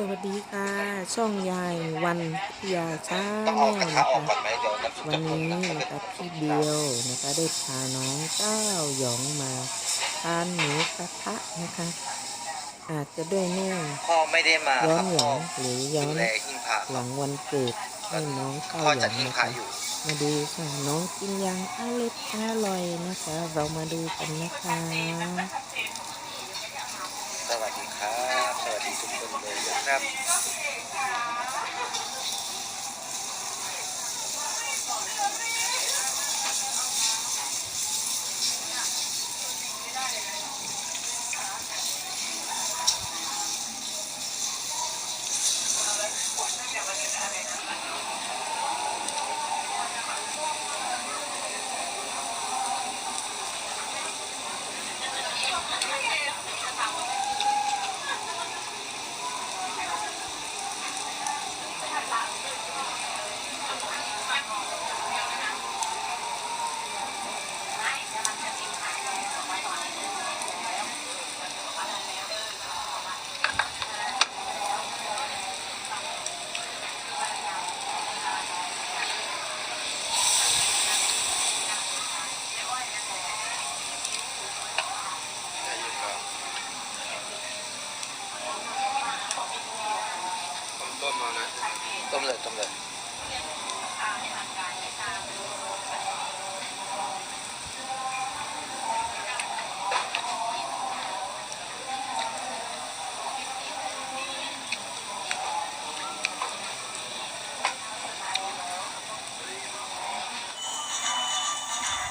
สวัสดีค่ะ ช่องยายวันพิยาช้าต้องแนเอาวกระทะนะออกคะก่อนไหมเดี๋ยวน้ำซุปวัจะนข้นนี้นะนะคะพี่เดียวนะคะได้พาน้องก้าวหยองมาทานหมูกระทะนะคะ อาจจะด้วยเนื่องพ่อไม่ได้มาย้อคนรับหพ่ลัองหรือย้อดูนแลหิ้งพระหลังวันเกิดให้น้องก้าวพ่อหยจัอดงหิ้งนะพระคะอยู่มาดูค่ะน้องกินยังอร่อยอร่อยนะคะ เรามาดูกันนะคะสวัสดีครับสวัสดี ทุกคนเลยนะครับ ต้มมานะต้มเลยต้มเลย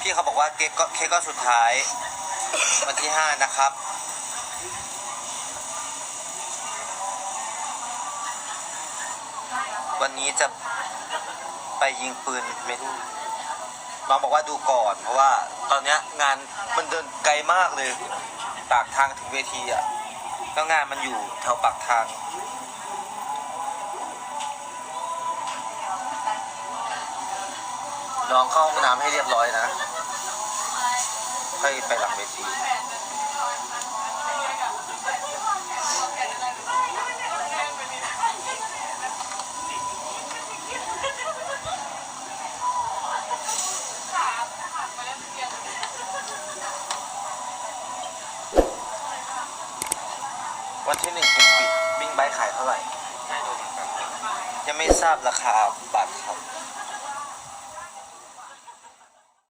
พี่เขาบอกว่าเค้กก็เค้กก็สุดท้าย วันที่ห้านะครับ วันนี้จะไปยิงปืนไม่รู้น้องบอกว่าดูก่อน เพราะว่าตอนเนี้ยงานมันเดินไกลมากเลยปากทางถึงเวทีอะแล้วงานมันอยู่แถวปากทาง น้องเข้าห้องน้ำให้เรียบร้อยนะค่อยไปหลังเวที วันที่หนึ่งปิดบิ๊กไบค์ขายเท่าไหร่ ไม่รู้เหครันยังไม่ทราบราคาบัตรครับ